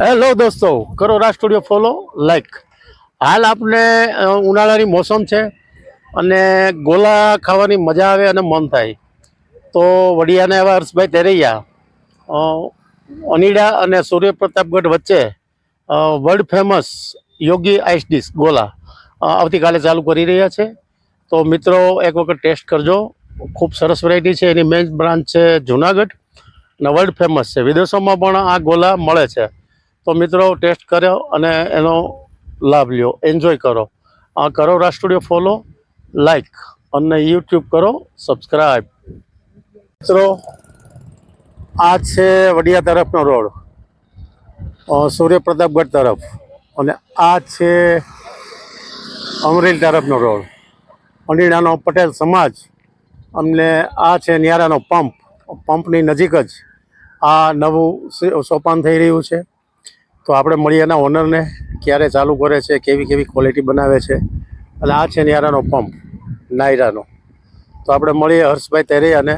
Hello દોસ્તો, કરો Raj studio follow like હાલ આપણે ઉનાળાની મોસમ છે અને ગોલા ખાવાની મજા આવે અને મન થાય. તો વડિયાના એવા હર્ષભાઈ તેરૈયા અનીડા અને સૂર્યપ્રતાપગઢ વચ્ચે world famous Yogi ice dish gola આવતીકાલે ચાલુ કરી રહ્યા છે. તો મિત્રો, એક વખત ટેસ્ટ કરજો. ખૂબ સરસ વેરાયટી છે. એની મેઇન બ્રાન્ચ છે જુનાગઢ અને વર્લ્ડ ફેમસ છે. વિદેશોમાં પણ આ ગોલા મળે છે. તો મિત્રો, ટેસ્ટ કર્યો અને એનો લાભ લ્યો. એન્જોય કરો. આ કરો રાજ સ્ટુડિયો ફોલો લાઈક અને યુટ્યુબ કરો સબસ્ક્રાઈબ મિત્રો, આ છે વડિયા તરફનો રોડ. સૂર્યપ્રતાપગઢ તરફ. અને આ છે અમરેલી તરફનો રોડ. અણીડાનો પટેલ સમાજ. અમને આ છે ન્યારાનો પંપ. પંપની નજીક જ આ નવું સોપાન થઈ રહ્યું છે. તો આપણે મળીએ એના ઓનરને ક્યારે ચાલુ કરે છે, કેવી કેવી ક્વોલિટી બનાવે છે. અને આ છે ન્યારાનો પંપ નાયરાનો. તો આપણે મળીએ હર્ષભાઈ તેરિયાને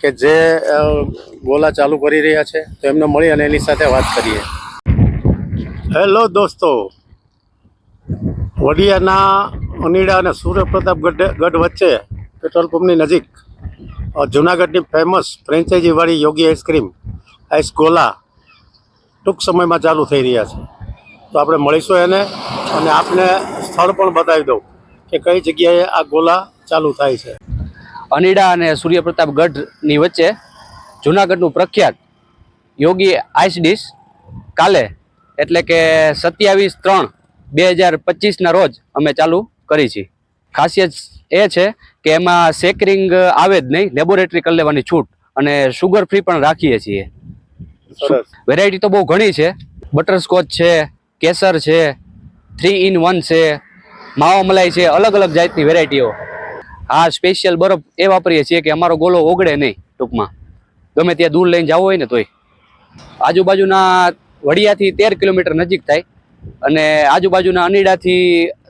કે જે ગોલા ચાલુ કરી રહ્યા છે, તો એમને મળી અને એની સાથે વાત કરીએ. હેલો દોસ્તો. વડિયાના અનીડા અને સૂર્યપ્રતાપ ગઢ વચ્ચે પેટ્રોલ પંપની નજીક જુનાગઢની famous ફ્રેન્ચાઇઝીવાળી Yogi ice cream ice gola ટૂંક સમયમાં ચાલુ થઈ રહ્યા છે. તો આપણે મળીશું એને અને આપને સ્થળ પણ બતાવી દઉં કે કઈ જગ્યાએ આ ગોલા ચાલુ થાય છે. અનીડા અને સૂર્યપ્રતાપ ગઢની વચ્ચે જુનાગઢનું પ્રખ્યાત યોગી આઈસ ડીશ કાલે એટલે કે સત્યાવીસ ત્રણ બે હજાર પચીસના રોજ અમે ચાલુ કરી છીએ. ખાસિયત એ છે કે એમાં સેકરિંગ આવે જ નહીં, લેબોરેટરી કરી લેવાની છૂટ અને શુગર ફ્રી પણ રાખીએ છીએ. વેરાયટી તો બહુ ઘણી છે. બટરસ્કોચ છે કેસર છે થ્રી ઇન વન છે માવા મલાઈ છે અલગ અલગ જાતની વેરાયટીઓ આ સ્પેશિયલ બરફ એ વાપરીએ છીએ કે અમારો ગોલો ઓગળે નહીં ટૂંકમાં. ગમે ત્યાં દૂર લઈને જવો હોય ને તોય. આજુબાજુના વડિયાથી તેર કિલોમીટર નજીક થાય અને આજુબાજુના અનીડાથી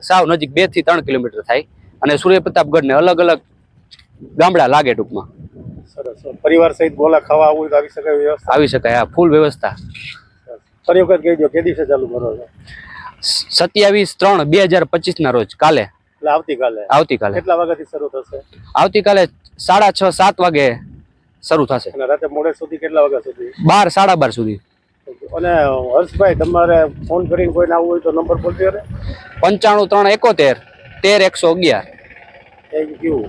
સાવ નજીક બેથી ત્રણ કિલોમીટર થાય અને સૂર્યપ્રતાપગઢને અલગ અલગ ગામડા લાગે ટૂંકમાં. સરસ. પરિવાર સહિત ગોલા ખાવા આવવું હોય તો આવી શકાય વ્યવસ્થા? આવી શકાય આ ફૂલ વ્યવસ્થા. ફરી વખત કહેજો કે દિવસે ચાલુ કરો? છો સત્યાવીસ ત્રણ બે હજાર પચીસના રોજ કાલે. એટલે આવતીકાલે. આવતીકાલે. કેટલા વાગ્યાથી શરૂ થશે? આવતીકાલે સાડા છ સાત વાગે શરૂ થશે. અને રાતે મોડે સુધી કેટલા વાગ્યા સુધી? બાર સાડા બાર સુધી. અને હર્ષભાઈ તમારે ફોન કરીને કોઈને આવવું હોય તો નંબર બોલજો ને પંચાણું ત્રણ એકોતેર તેર એકસો અગિયાર. Thank you